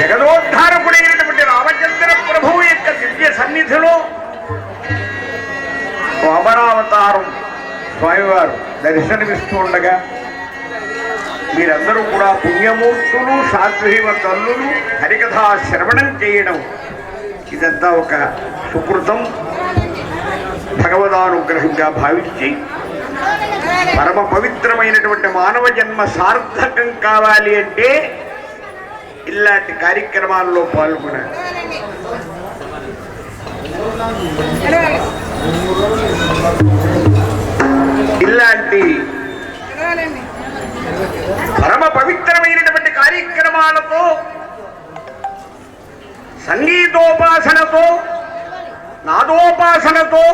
జగదోద్ధారకుడైనటువంటి రామచంద్ర ప్రభువు యొక్క దివ్య సన్నిధిలో అమరావతారం స్వామివారు దర్శనమిస్తూ ఉండగా మీరందరూ కూడా పుణ్యమూర్తులు సాధ్వీవ తల్లులు హరికథా శ్రవణం చేయడం ఇదంతా ఒక సుకృతం భగవదానుగ్రహంగా భావించి పరమ పవిత్రమైనటువంటి మానవ జన్మ సార్థకం కావాలి అంటే ఇలాంటి కార్యక్రమాల్లో పాల్గొనాలి. ఇలాంటి పరమ పవిత్రమైనటువంటి కార్యక్రమాలతో సంగీతోపాసనతో నాదోపాసనతో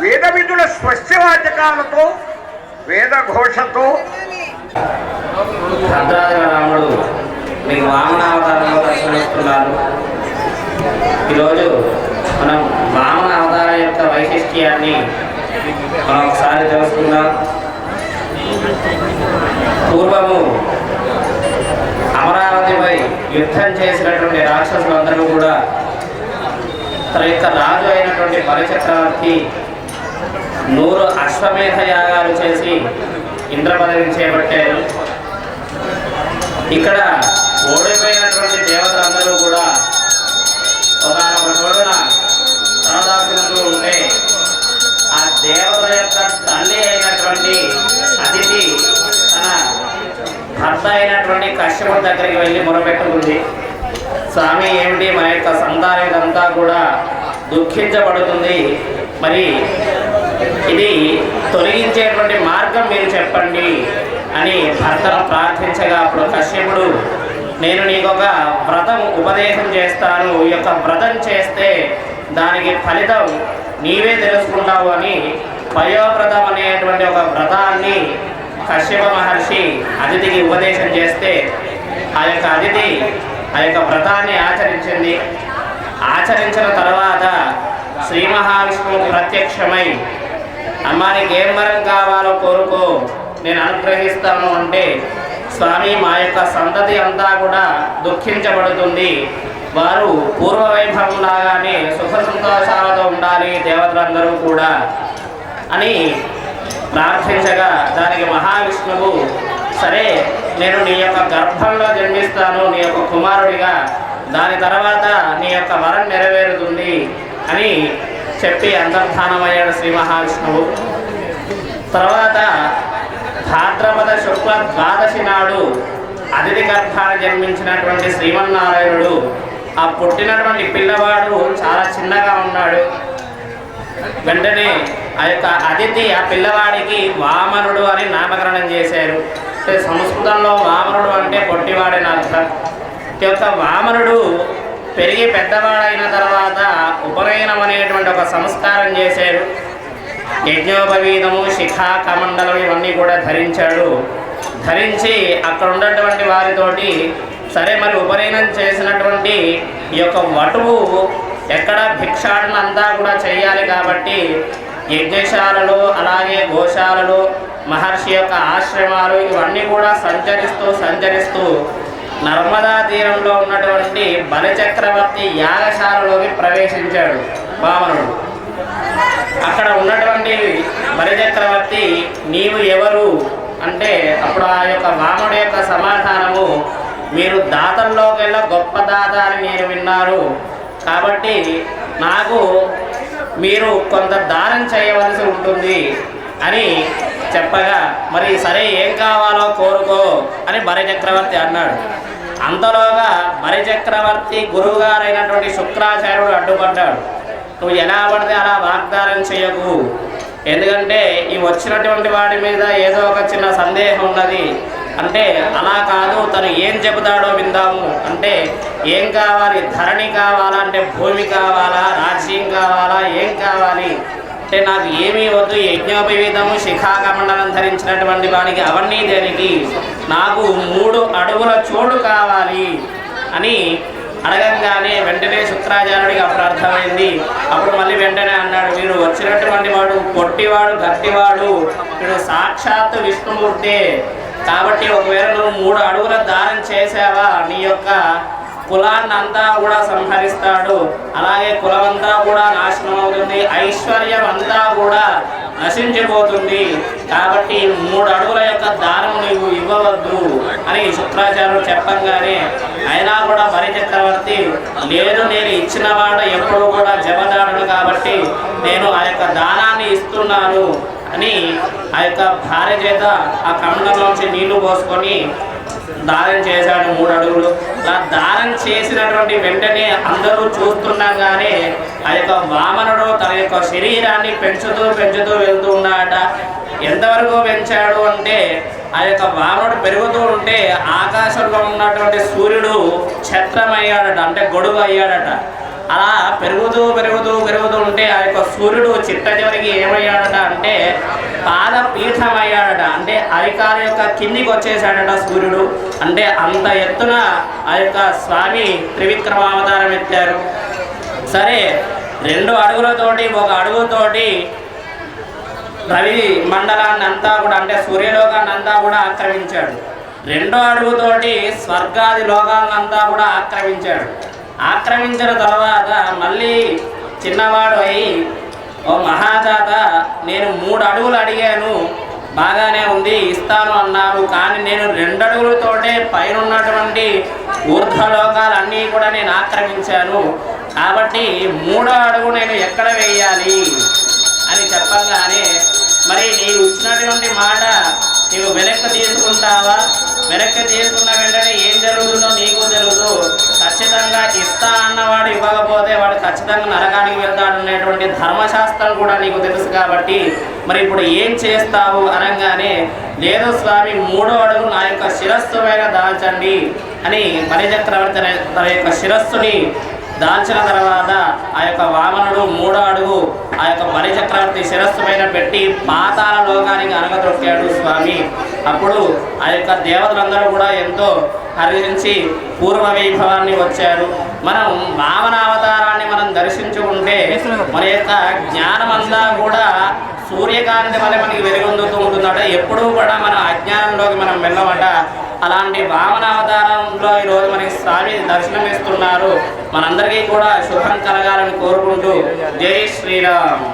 వేద విధుల స్వస్యవాచకాలతో వేదఘోషతో రాముడు మీకు వామనావతారంలో దర్శనమిస్తున్నారు. ఈరోజు మనం వామన అవతారం యొక్క వైశిష్ట్యాన్ని మనం ఒకసారి తెలుసుకుందాం. పూర్వము అమరావతిపై యుద్ధం చేసినటువంటి రాక్షసులందరూ కూడా తన యొక్క రాజు అయినటువంటి బలచక్రవర్తి నూరు అశ్వమేధ యాగాలు చేసి ఇంద్రపదవిని చేపట్టారు ఇక్కడ ఓడిపోయినటువంటి దేవతలందరూ కూడా ఒక చోటున తలదాచుకుంటూ ఉంటే ఆ దేవత యొక్క తల్లి అయినటువంటి అతిథి తన భర్త అయినటువంటి కశ్యపుడి దగ్గరికి వెళ్ళి మొరపెట్టుకుంది. స్వామి ఏమిటి మన యొక్క సంతానం ఇదంతా కూడా దుఃఖించబడుతుంది. మరి ఇది తొలగించేటువంటి మార్గం మీరు చెప్పండి అని భర్తను ప్రార్థించగా అప్పుడు కశ్యపుడు నేను నీకు ఒక వ్రతం ఉపదేశం చేస్తాను. ఈ యొక్క వ్రతం చేస్తే దానికి ఫలితం నీవే తెలుసుకుంటావు అని పయోవ్రతం అనేటువంటి ఒక వ్రతాన్ని కశ్యప మహర్షి అతిథికి ఉపదేశం చేస్తే ఆ యొక్క అతిథి ఆ యొక్క వ్రతాన్ని ఆచరించింది. ఆచరించిన తర్వాత శ్రీ మహావిష్ణువు ప్రత్యక్షమై అమ్మా నీకు ఏం వరం కావాలో కోరుకో. నేను అనుగ్రహిస్తాను అంటే స్వామి మా యొక్క సంతతి అంతా కూడా దుఃఖించబడుతుంది. వారు పూర్వ వైభవం లాగానే సుఖ సంతోషాలతో ఉండాలి దేవతలందరూ కూడా అని ప్రార్థించగా దానికి మహావిష్ణువు సరే నేను నీ యొక్క గర్భంలో జన్మిస్తాను నీ యొక్క కుమారుడిగా దాని తర్వాత నీ యొక్క వరం నెరవేరుతుంది అని చెప్పి అంతర్ధానమయ్యాడు శ్రీ మహావిష్ణువు. తర్వాత భాద్రపద శుక్ల ద్వాదశి నాడు అతిథి గర్భాన జన్మించినటువంటి శ్రీమన్నారాయణుడు ఆ పుట్టినటువంటి పిల్లవాడు చాలా చిన్నగా ఉన్నాడు. వెంటనే ఆ యొక్క అతిథి ఆ పిల్లవాడికి వామనుడు అని నామకరణం చేశారు. సంస్కృతంలో వామనుడు అంటే పొట్టివాడని అర్థం. ఈ యొక్క వామనుడు పెరిగి పెద్దవాడైన తర్వాత ఉపనయనం అనేటువంటి ఒక సంస్కారం చేశాడు. యజ్ఞోపవీతము శిఖా కమండలం ఇవన్నీ కూడా ధరించాడు. ధరించి అక్కడ ఉన్నటువంటి వారితోటి సరే మరి ఉపనయనం చేసినటువంటి ఈ యొక్క వటువు ఎక్కడ భిక్షాటన అంతా కూడా చేయాలి కాబట్టి యజ్ఞశాలలో అలాగే గోశాలలో మహర్షి యొక్క ఆశ్రమాలు ఇవన్నీ కూడా సంచరిస్తూ సంచరిస్తూ నర్మదా తీరంలో ఉన్నటువంటి బలిచక్రవర్తి యాగశాలలోకి ప్రవేశించాడు వామనుడు అక్కడ ఉన్నటువంటి బలిచక్రవర్తి నీవు ఎవరు? అంటే అప్పుడు ఆ యొక్క వాముడి యొక్క సమాధానము మీరు దాతల్లోకెల్లా గొప్ప దాత అని నేను విన్నారు. కాబట్టి నాకు మీరు కొంత దానం చేయవలసి ఉంటుంది అని చెప్పగా మరి సరే ఏం కావాలో కోరుకో అని బలిచక్రవర్తి అన్నాడు. అంతలోగా బలిచక్రవర్తి గురువుగారైనటువంటి శుక్రాచార్యుడు అడ్డుపడ్డాడు. నువ్వు ఎలా పడితే అలా వాగ్దానం చేయకు. ఎందుకంటే ఈ వచ్చినటువంటి వాడి మీద ఏదో ఒక చిన్న సందేహం ఉన్నది. అంటే అలా కాదు తను ఏం చెబుతాడో విందాము. అంటే ఏం కావాలి? ధరణి కావాలా? అంటే భూమి కావాలా? రాజ్యం కావాలా? ఏం కావాలి? అంటే నాకు ఏమీ వద్దు యజ్ఞోపవీతము శిఖాకమండలం ధరించినటువంటి వాడికి అవన్నీ దేనికి? నాకు మూడు అడుగుల చోటు కావాలి అని అడగంగానే వెంటనే శుక్రాచార్యుడికి అప్పుడు అర్థమైంది. అప్పుడు మళ్ళీ వెంటనే అన్నాడు వీడు వచ్చినటువంటి వాడు పొట్టివాడు గట్టివాడు వీడు సాక్షాత్తు విష్ణుమూర్తే. కాబట్టి ఒకవేళ నువ్వు మూడు అడుగుల దానం చేసావా? నీ యొక్క కులాన్ని అంతా కూడా సంహరిస్తాడు. అలాగే కులమంతా కూడా నాశనం అవుతుంది ఐశ్వర్యం అంతా కూడా నశించిపోతుంది. కాబట్టి మూడు అడుగుల యొక్క దానం నీవు ఇవ్వవద్దు అని శుక్రాచార్యుడు చెప్పంగానే అయినా కూడా బలి చక్రవర్తి లేదు నేను ఇచ్చిన వాడు ఎప్పుడు కూడా జమదారుడు కాబట్టి నేను ఆ యొక్క దానాన్ని ఇస్తున్నాను అని ఆ యొక్క భార్య చేత ఆ కమండంలోంచి నీళ్ళు పోసుకొని దానం చేశాడు మూడు అడుగులు. అలా దానం చేసినటువంటి వెంటనే అందరూ చూస్తుండగానే ఆ యొక్క వామనుడు తన యొక్క శరీరాన్ని పెంచుతూ పెంచుతూ వెళ్తూ ఉన్నాడట. ఎంతవరకు పెంచాడు అంటే ఆ యొక్క వామనుడు పెరుగుతూ ఉంటే ఆకాశంలో ఉన్నటువంటి సూర్యుడు ఛత్రమయ్యాడట అంటే గొడుగు అయ్యాడట. అలా పెరుగుతూ పెరుగుతూ సూర్యుడు చిట్ట చివరికి ఏమయ్యాడట అంటే పాదపీఠం అయ్యాడట అంటే అరికాల యొక్క కిందికి వచ్చేసాడట సూర్యుడు. అంటే అంత ఎత్తున ఆ యొక్క స్వామి త్రివిక్రమావతారం ఎత్తారు. సరే రెండు అడుగులతోటి ఒక అడుగుతోటి రవి మండలాన్ని అంతా కూడా అంటే సూర్యలోకాన్ని అంతా కూడా ఆక్రమించాడు. రెండో అడుగుతోటి స్వర్గాది లోకాలంతా కూడా ఆక్రమించాడు. ఆక్రమించిన తర్వాత మళ్ళీ చిన్నవాడు అయి ఓ మహాదాత నేను మూడు అడుగులు అడిగాను. బాగానే ఉంది ఇస్తాను అన్నారు కానీ నేను రెండు అడుగులతోటే పైన ఉన్నటువంటి ఊర్ధ్వలోకాలన్నీ కూడా నేను ఆక్రమించాను. కాబట్టి మూడో అడుగు నేను ఎక్కడ వేయాలి అని చెప్పగానే మరి నీవు ఇచ్చినటువంటి మాట నీవు వెనక్కి తీసుకుంటావా? వెనక్కి తీసుకున్న ఖచ్చితంగా ఇస్తా అన్నవాడు ఇవ్వకపోతే వాడు ఖచ్చితంగా నరకానికి వెళ్తాడు అనేటువంటి ధర్మశాస్త్రం కూడా నీకు తెలుసు కాబట్టి మరి ఇప్పుడు ఏం చేస్తావు అనగానే లేదు స్వామి మూడో అడుగు నా యొక్క శిరస్సు మీద దాల్చండి అని బలిచక్రవర్తి అనే తన యొక్క శిరస్సుని దాల్చిన తర్వాత ఆ యొక్క వామనుడు మూడో అడుగు ఆ యొక్క బలిచక్రవర్తి శిరస్సు పైన పెట్టి పాతాల లోకానికి అనగదొక్కాడు స్వామి. అప్పుడు ఆ యొక్క దేవతలందరూ కూడా ఎంతో హర్షించి పూర్వ వైభవాన్ని వచ్చారు. మనం వామన అవతారాన్ని మనం దర్శించుకుంటే మన యొక్క జ్ఞానమంతా కూడా సూర్యకాంతి వల్ల మనకి వెలుగొందుతూ ఉంటుందట. ఎప్పుడూ కూడా మనం అజ్ఞానంలోకి మనం వెళ్ళమట. అలాంటి వామన అవతారంలో ఈరోజు మనకి స్వామి దర్శనం ఇస్తున్నారు మనందరికీ కూడా శుభం కలగాలని కోరుకుంటూ జై శ్రీరామ్.